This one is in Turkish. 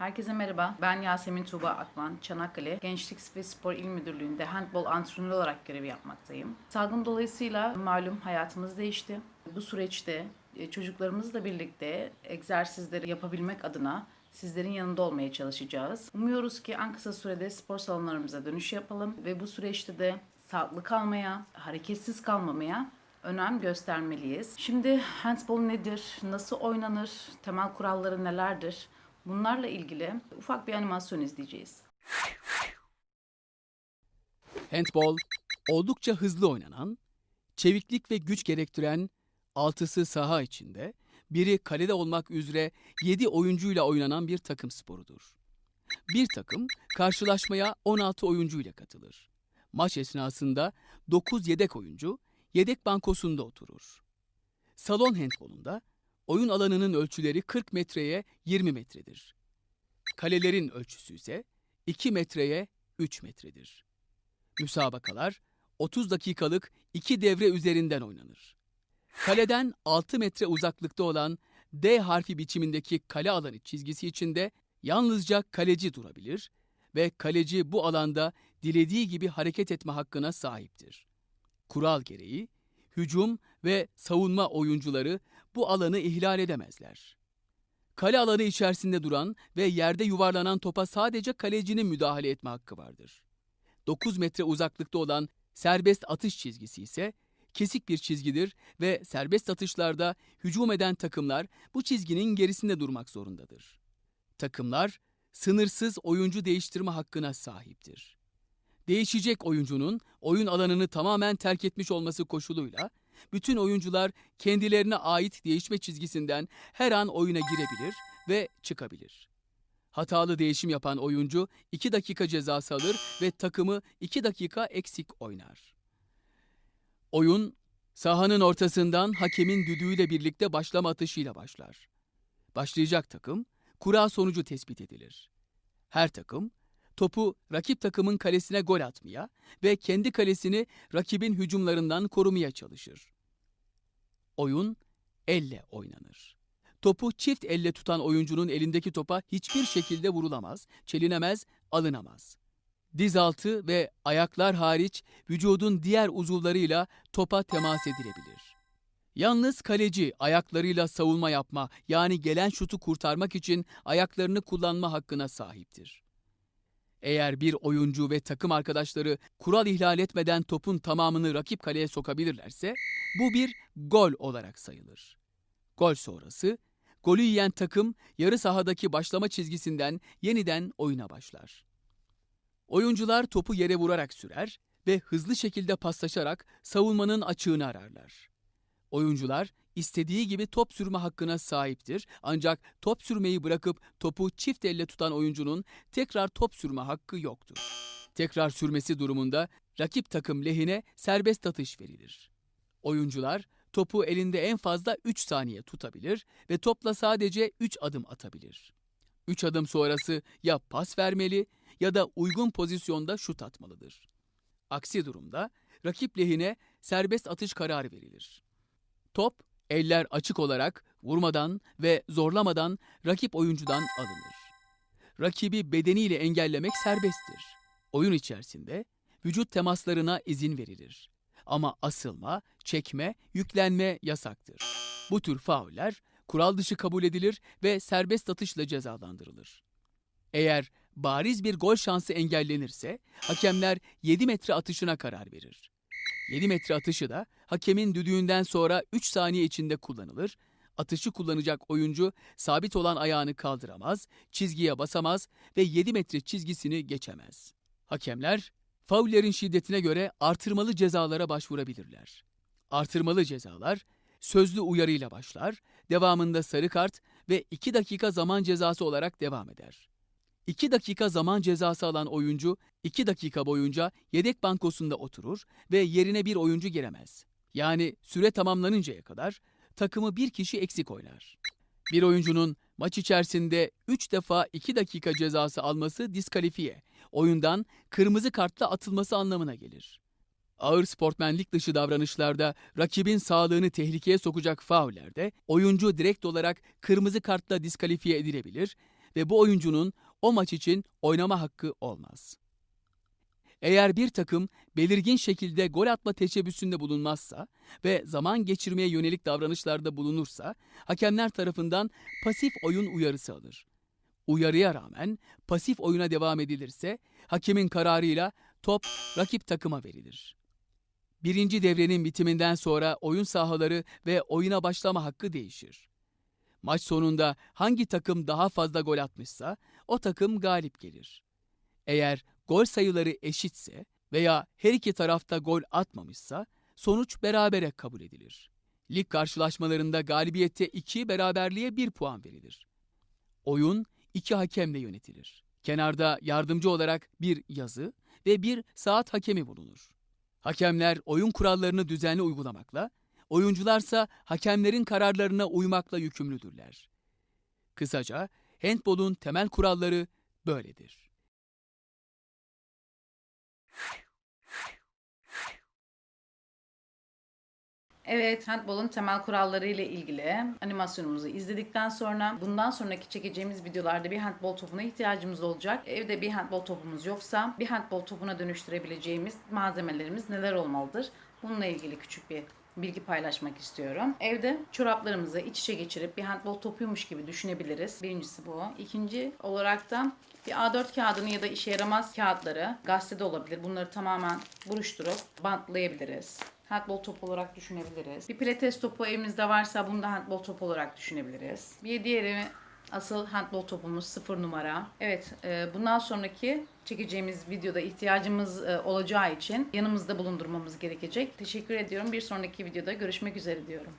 Herkese merhaba. Ben Yasemin Tuğba Akman, Çanakkale Gençlik ve Spor İl Müdürlüğü'nde handbol antrenörü olarak görev yapmaktayım. Salgın dolayısıyla malum hayatımız değişti. Bu süreçte e, çocuklarımızla birlikte egzersizleri yapabilmek adına sizlerin yanında olmaya çalışacağız. Umuyoruz ki en kısa sürede spor salonlarımıza dönüş yapalım ve bu süreçte de sağlıklı kalmaya, hareketsiz kalmamaya önem göstermeliyiz. Şimdi handball nedir, nasıl oynanır, temel kuralları nelerdir? Bunlarla ilgili ufak bir animasyon izleyeceğiz. Handball, oldukça hızlı oynanan, çeviklik ve güç gerektiren, altısı saha içinde, biri kalede olmak üzere 7 oyuncuyla oynanan bir takım sporudur. Bir takım karşılaşmaya 16 oyuncuyla katılır. Maç esnasında 9 yedek oyuncu yedek bankosunda oturur. Salon handbolunda oyun alanının ölçüleri 40 metreye 20 metredir. Kalelerin ölçüsü ise 2 metreye 3 metredir. Müsabakalar 30 dakikalık iki devre üzerinden oynanır. Kaleden 6 metre uzaklıkta olan D harfi biçimindeki kale alanı çizgisi içinde yalnızca kaleci durabilir ve kaleci bu alanda dilediği gibi hareket etme hakkına sahiptir. Kural gereği hücum ve savunma oyuncuları bu alanı ihlal edemezler. Kale alanı içerisinde duran ve yerde yuvarlanan topa sadece kalecinin müdahale etme hakkı vardır. 9 metre uzaklıkta olan serbest atış çizgisi ise kesik bir çizgidir ve serbest atışlarda hücum eden takımlar bu çizginin gerisinde durmak zorundadır. Takımlar sınırsız oyuncu değiştirme hakkına sahiptir. Değişecek oyuncunun oyun alanını tamamen terk etmiş olması koşuluyla bütün oyuncular kendilerine ait değişme çizgisinden her an oyuna girebilir ve çıkabilir. Hatalı değişim yapan oyuncu 2 dakika cezası alır ve takımı 2 dakika eksik oynar. Oyun sahanın ortasından hakemin düdüğüyle birlikte başlama atışıyla başlar. Başlayacak takım kura sonucu tespit edilir. Her takım topu rakip takımın kalesine gol atmaya ve kendi kalesini rakibin hücumlarından korumaya çalışır. Oyun elle oynanır. Topu çift elle tutan oyuncunun elindeki topa hiçbir şekilde vurulamaz, çelinemez, alınamaz. Diz altı ve ayaklar hariç vücudun diğer uzuvlarıyla topa temas edilebilir. Yalnız kaleci ayaklarıyla savunma yapma yani gelen şutu kurtarmak için ayaklarını kullanma hakkına sahiptir. Eğer bir oyuncu ve takım arkadaşları kural ihlal etmeden topun tamamını rakip kaleye sokabilirlerse bu bir gol olarak sayılır. Gol sonrası golü yiyen takım yarı sahadaki başlama çizgisinden yeniden oyuna başlar. Oyuncular topu yere vurarak sürer ve hızlı şekilde paslaşarak savunmanın açığını ararlar. Oyuncular istediği gibi top sürme hakkına sahiptir ancak top sürmeyi bırakıp topu çift elle tutan oyuncunun tekrar top sürme hakkı yoktur. Tekrar sürmesi durumunda rakip takım lehine serbest atış verilir. Oyuncular topu elinde en fazla 3 saniye tutabilir ve topla sadece 3 adım atabilir. 3 adım sonrası ya pas vermeli ya da uygun pozisyonda şut atmalıdır. Aksi durumda rakip lehine serbest atış kararı verilir. Top eller açık olarak vurmadan ve zorlamadan rakip oyuncudan alınır. Rakibi bedeniyle engellemek serbesttir. Oyun içerisinde vücut temaslarına izin verilir. Ama asılma, çekme, yüklenme yasaktır. Bu tür fauller kural dışı kabul edilir ve serbest atışla cezalandırılır. Eğer bariz bir gol şansı engellenirse hakemler 7 metre atışına karar verir. 7 metre atışı da hakemin düdüğünden sonra 3 saniye içinde kullanılır. Atışı kullanacak oyuncu sabit olan ayağını kaldıramaz, çizgiye basamaz ve 7 metre çizgisini geçemez. Hakemler faullerin şiddetine göre artırmalı cezalara başvurabilirler. Artırmalı cezalar sözlü uyarıyla başlar, devamında sarı kart ve 2 dakika zaman cezası olarak devam eder. 2 dakika zaman cezası alan oyuncu 2 dakika boyunca yedek bankosunda oturur ve yerine bir oyuncu giremez. Yani süre tamamlanıncaya kadar takımı bir kişi eksik oynar. Bir oyuncunun maç içerisinde 3 defa 2 dakika cezası alması diskalifiye, oyundan kırmızı kartla atılması anlamına gelir. Ağır sportmenlik dışı davranışlarda rakibin sağlığını tehlikeye sokacak faullerde oyuncu direkt olarak kırmızı kartla diskalifiye edilebilir ve bu oyuncunun o maç için oynama hakkı olmaz. Eğer bir takım belirgin şekilde gol atma teşebbüsünde bulunmazsa ve zaman geçirmeye yönelik davranışlarda bulunursa hakemler tarafından pasif oyun uyarısı alır. Uyarıya rağmen pasif oyuna devam edilirse hakemin kararıyla top rakip takıma verilir. Birinci devrenin bitiminden sonra oyun sahaları ve oyuna başlama hakkı değişir. Maç sonunda hangi takım daha fazla gol atmışsa o takım galip gelir. Eğer gol sayıları eşitse veya her iki tarafta gol atmamışsa sonuç berabere kabul edilir. Lig karşılaşmalarında galibiyette 2, beraberliğe 1 puan verilir. Oyun iki hakemle yönetilir. Kenarda yardımcı olarak bir yazı ve bir saat hakemi bulunur. Hakemler oyun kurallarını düzenli uygulamakla, oyuncularsa hakemlerin kararlarına uymakla yükümlüdürler. Kısaca handbolun temel kuralları böyledir. Evet, handbolun temel kuralları ile ilgili animasyonumuzu izledikten sonra bundan sonraki çekeceğimiz videolarda bir handbol topuna ihtiyacımız olacak. Evde bir handbol topumuz yoksa bir handbol topuna dönüştürebileceğimiz malzemelerimiz neler olmalıdır? Bununla ilgili küçük bir bilgi paylaşmak istiyorum. Evde çoraplarımızı iç içe geçirip bir handbol topuymuş gibi düşünebiliriz. Birincisi bu. İkinci olarak da bir A4 kağıdını ya da işe yaramaz kağıtları gazetede olabilir. Bunları tamamen buruşturup bantlayabiliriz. Handbol topu olarak düşünebiliriz. Bir pilates topu evimizde varsa bunu da handbol topu olarak düşünebiliriz. Bir diğeri asıl handbol topumuz 0 numara. Evet e, bundan sonraki çekeceğimiz videoda ihtiyacımız e, olacağı için yanımızda bulundurmamız gerekecek. Teşekkür ediyorum. Bir sonraki videoda görüşmek üzere diyorum.